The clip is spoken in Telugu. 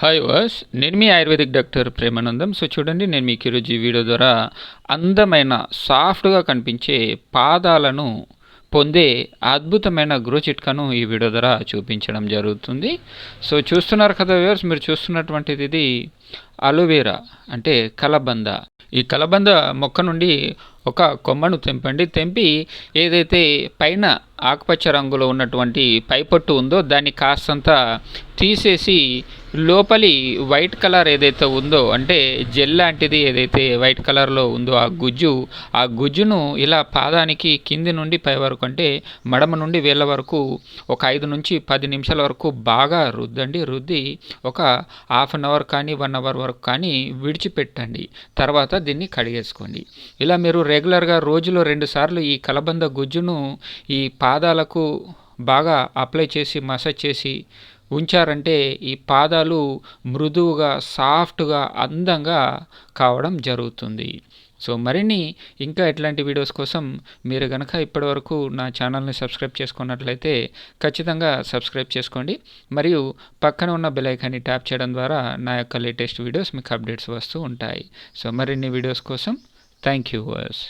హాయ్ వాస్ నేను మీ ఆయుర్వేదిక్ డాక్టర్ ప్రేమానందం. సో చూడండి నేను మీకు ఈరోజు ఈ వీడియో ద్వారా అందమైన సాఫ్ట్గా కనిపించే పాదాలను పొందే అద్భుతమైన గ్రో చిట్కాను ఈ వీడియో ద్వారా చూపించడం జరుగుతుంది. సో చూస్తున్నారు కదా వ్యూవర్స్ మీరు చూస్తున్నటువంటిది ఇది అలోవేరా అంటే కలబంద. ఈ కలబంద మొక్క నుండి ఒక కొమ్మను తెంపండి. తెంపి ఏదైతే పైన ఆకుపచ్చ రంగులో ఉన్నటువంటి పైపట్టు ఉందో దాన్ని కాస్తంత తీసేసి లోపలి వైట్ కలర్ ఏదైతే ఉందో అంటే జెల్ లాంటిది ఏదైతే వైట్ కలర్లో ఉందో ఆ గుజ్జు ఆ గుజ్జును ఇలా పాదానికి కింది నుండి పై వరకు అంటే మడమ నుండి వేళ్ళ వరకు ఒక ఐదు నుంచి పది నిమిషాల వరకు బాగా రుద్దండి. రుద్ది ఒక హాఫ్ అన్ అవర్ కానీ వన్ అవర్ వరకు కానీ విడిచిపెట్టండి. తర్వాత దీన్ని కడిగేసుకోండి. ఇలా మీరు రెగ్యులర్గా రోజులో రెండు సార్లు ఈ కలబంద గుజ్జును ఈ పాదాలకు బాగా అప్లై చేసి మసాజ్ చేసి ఉంచారంటే ఈ పాదాలు మృదువుగా సాఫ్ట్గా అందంగా కావడం జరుగుతుంది. సో మరిన్ని ఇంకా ఇట్లాంటి వీడియోస్ కోసం మీరు కనుక ఇప్పటివరకు నా ఛానల్ని సబ్స్క్రైబ్ చేసుకున్నట్లయితే ఖచ్చితంగా సబ్స్క్రైబ్ చేసుకోండి. మరియు పక్కన ఉన్న బెలైకాన్ని ట్యాప్ చేయడం ద్వారా నా యొక్క లేటెస్ట్ వీడియోస్ మీకు అప్డేట్స్ వస్తూ ఉంటాయి. సో మరిన్ని వీడియోస్ కోసం థ్యాంక్ యూ వర్స్.